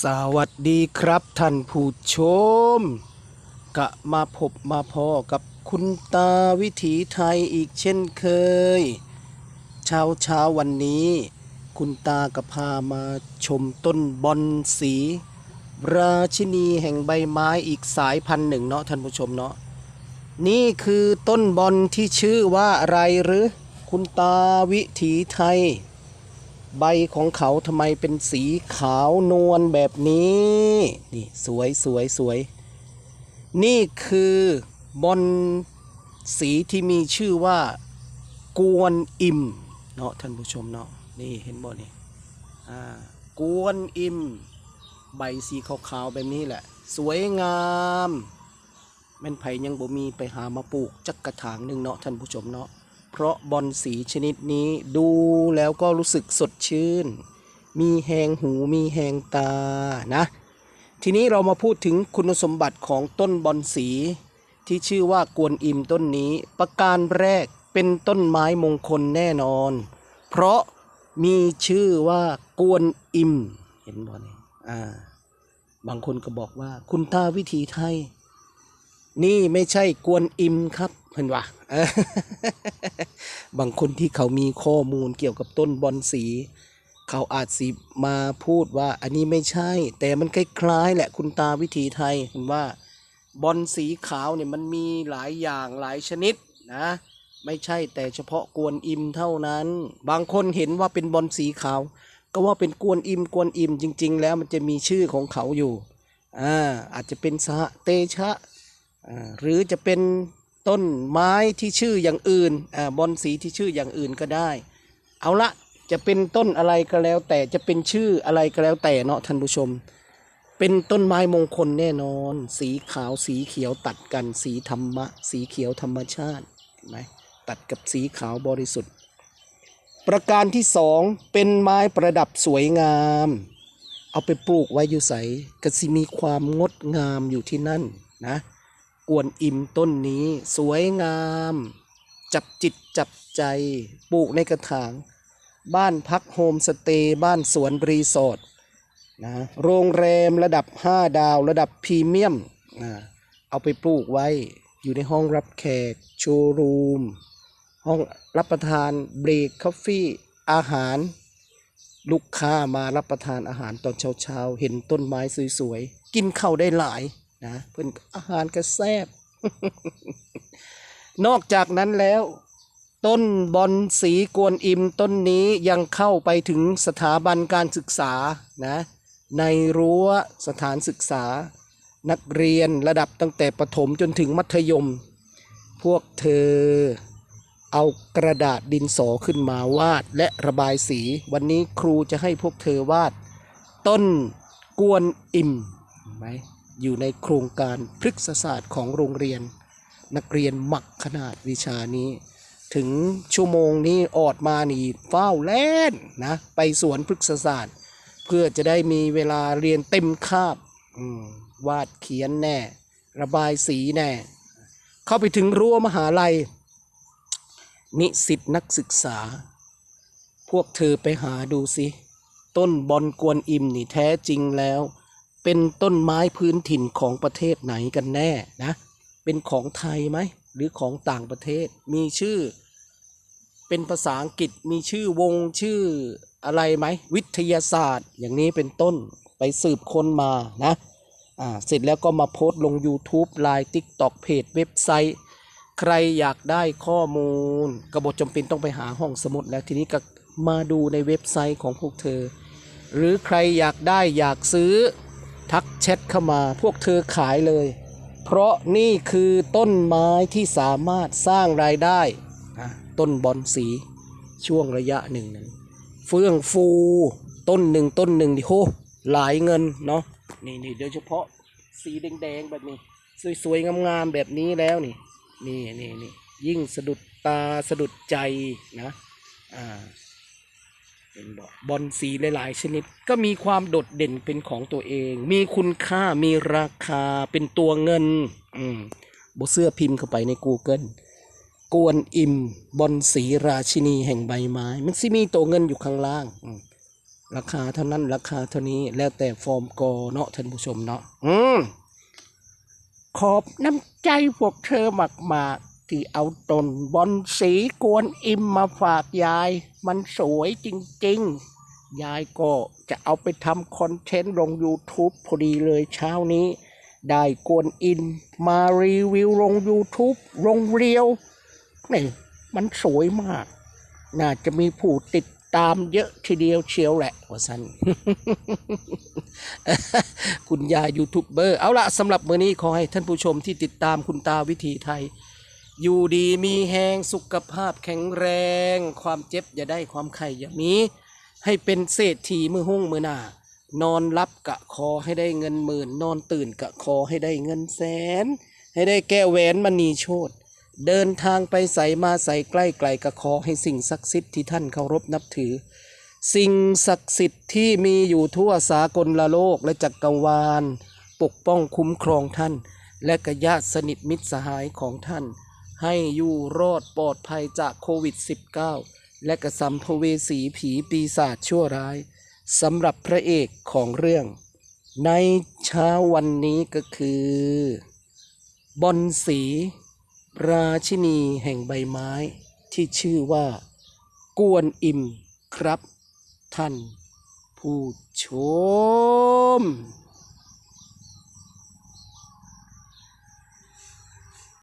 สวัสดีครับท่านผู้ชม กะมาพบมาพอกับคุณตาวิถีไทยอีกเช่นเคย เช้าเช้าวันนี้ คุณตาก็พามาชมต้นบอนสี ราชินีแห่งใบไม้อีกสายพันธุ์หนึ่งเนาะท่านผู้ชมเนาะนี่คือต้นบอนที่ชื่อว่าอะไรหรือ คุณตาวิถีไทย ใบของเขาทำไมเป็นสีขาวนวลแบบนี้ นี่สวยสวยสวย นี่คือบอนสีที่มีชื่อว่ากวนอิมเนาะท่านผู้ชมเนาะนี่เห็นบ่นี่อ่ากวนอิมใบสีขาวๆแบบนี้แหละ สวยงามแม่นไผยังบ่มีไปหามาปลูกจักกระถางหนึ่งเนาะท่านผู้ชมเนาะ เพราะบอนสีชนิดนี้ดูแล้วก็รู้สึกสดชื่น มีแหงหูมีแหงตานะ ทีนี้เรามาพูดถึงคุณสมบัติของต้นบอนสี ที่ชื่อว่ากวนอิมต้นนี้ ประการแรกเป็นต้นไม้มงคลแน่นอน เพราะมีชื่อว่ากวนอิม เห็นบ่เนี่ยอ่า บางคนก็บอกว่าคุณตาวิถีไทย นี่ไม่ใช่กวนอิมครับเพื่อนว่าบางคนที่เขามีข้อมูลเกี่ยวกับต้นบอนสี เขาอาจสิมาพูดว่าอันนี้ไม่ใช่ แต่มันคล้ายๆแหละคุณตาวิถีไทยเห็นว่าบอนสีขาวเนี่ยมันมีหลายอย่างหลายชนิดนะ ไม่ใช่แต่เฉพาะกวนอิมเท่านั้น บางคนเห็นว่าเป็นบอนสีขาว ก็ว่าเป็นกวนอิมกวนอิมจริง ๆ แล้วมันจะมีชื่อของเขาอยู่อ่าอาจจะเป็นสหเตชะ หรือจะเป็นต้นไม้ที่ชื่ออย่างอื่นอบอนสีที่ชื่ออย่างอื่นก็ได้ เอาละจะเป็นต้นอะไรก็แล้ว แต่จะเป็นชื่ออะไรก็แล้วแต่เนาะท่านผู้ชม เป็นต้นไม้มงคลแน่นอน สีขาวสีเขียวตัดกันสีธรรมะ สีเขียวธรรมชาติเห็นไหมตัดกับสีขาวบริสุทธิ์ ประการที่สองเป็นไม้ประดับสวยงาม เอาไปปลูกไว้อยู่ใสก็สิมีความงดงามอยู่ที่นั่นนะ กวนอิมต้นนี้สวยงาม จับจิตจับใจปลูกในกระถาง บ้านพักโฮมสเตย์บ้านสวนรีสอร์ทนะโรงแรมระดับ 5 ดาวระดับพรีเมียมนะเอาไปปลูกไว้อยู่ในห้องรับแขก โชว์รูม ห้องรับประทานเบรกคอฟฟี่ อาหาร ลูกค้ามารับประทานอาหารตอนเช้าๆ เห็นต้นไม้สวยๆ กินข้าวได้หลาย นะเพื่อนอาหารก็แซ่บนอกจากนั้นแล้ว ต้นบอนสีกวนอิมต้นนี้ยังเข้าไปถึงสถาบันการศึกษานะในรั้วสถานศึกษา นักเรียนระดับตั้งแต่ประถมจนถึงมัธยม พวกเธอเอากระดาษดินสอขึ้นมาวาดและระบายสี วันนี้ครูจะให้พวกเธอวาด ต้นกวนอิมเห็นไหม อยู่ในโครงการพฤกษศาสตร์ของโรงเรียน นักเรียนหมักขนาดวิชานี้ ถึงชั่วโมงนี้ออดมานี่เฝ้าแล่นนะไปสวนพฤกษศาสตร์ เพื่อจะได้มีเวลาเรียนเต็มคาบวาดเขียนแน่ ระบายสีแน่ เข้าไปถึงรั้วมหาลัย นิสิตนักศึกษา พวกเธอไปหาดูสิ ต้นบอนกวนอิมนี่แท้จริงแล้ว เป็นต้นไม้พื้นถิ่นของประเทศไหนกันแน่นะ เป็นของไทยไหม หรือของต่างประเทศ มีชื่อ เป็นภาษาอังกฤษ มีชื่อวงชื่ออะไรไหม วิทยาศาสตร์ อย่างนี้เป็นต้น ไปสืบค้นมานะ อ่า เสร็จแล้วก็มาโพสต์ลง YouTube ไลน์ TikTok เพจ เว็บไซต์ ใครอยากได้ข้อมูล กระบฏจำเป็นต้องไปหาห้องสมุดแล้วทีนี้ก็มาดูในเว็บไซต์ของพวกเธอ หรือใครอยากได้อยากซื้อ ทักแชทเข้ามาพวกเธอขายเลย เพราะนี่คือต้นไม้ที่สามารถสร้างรายได้อะต้นบอนสีช่วงระยะหนึ่งนั้นเฟื่องฟูต้นหนึ่งต้นหนึ่งดิโหหลายเงินเนาะนี่นี่โดยเฉพาะสีแดงๆแบบนี้ สวยๆงามๆแบบนี้แล้วนี่นี่นี่นี่ยิ่งสะดุดตาสะดุดใจนะอ่า เป็นบอบอลสีหลาย ๆ ชนิด ก็มีความโดดเด่นเป็นของตัวเอง มีคุณค่ามีราคาเป็นตัวเงิน อืมบเสื้อพิมพ์เข้าไปใน Google กวนอิมบอลสีราชินีแห่งใบไม้ มันสิมีตัวเงินอยู่ข้างล่าง ราคาเท่านั้นราคาเท่านี้แล้วแต่ฟอร์มกอเนาะท่านผู้ชมเนาะอืมขอบน้ำใจพวกเธอมากๆ ที่เอาตนบอลสีกวนอิมมาฝากยาย มันสวยจริงๆ ยายก็จะเอาไปทำคอนเทนต์ลง YouTube พอดีเลยเช้านี้ ได้กวนอินมารีวิวลง YouTube ลงเรียวนี่มันสวยมาก น่าจะมีผู้ติดตามเยอะทีเดียวเชียวแหละว่าสันคุณยายยูทูบเบอร์ เอาละสำหรับมื้อนี้ขอให้ท่านผู้ชมที่ติดตามคุณตาวิถีไทย อยู่ดีมีแหงสุขภาพแข็งแรง ความเจ็บอย่าได้ความไข่อย่ามี ให้เป็นเศรษฐีมือหุ้งมือหน้านอนรับกะคอให้ได้เงินหมื่น นอนตื่นกะคอให้ได้เงินแสน ให้ได้แก้วแหวนมณีโชตเดินทางไปใส่มาใส่ใกล้ไกลกะขอให้สิ่งศักดิ์สิทธิ์ที่ท่านเคารพนับถือ สิ่งศักดิ์สิทธิ์ที่มีอยู่ทั่วสากลละโลกและจักกรวาล ปกป้องคุ้มครองท่าน และกญาติสนิทมิตรสหายของท่าน ให้อยู่รอดปลอดภัยจากโควิด -19 และกระสัมภเวสีผีปีศาจชั่วร้ายสำหรับพระเอกของเรื่อง ในเช้าวันนี้ก็คือ บอนสี ราชินีแห่งใบไม้ ที่ชื่อว่า กวนอิมครับ ท่านผู้ชม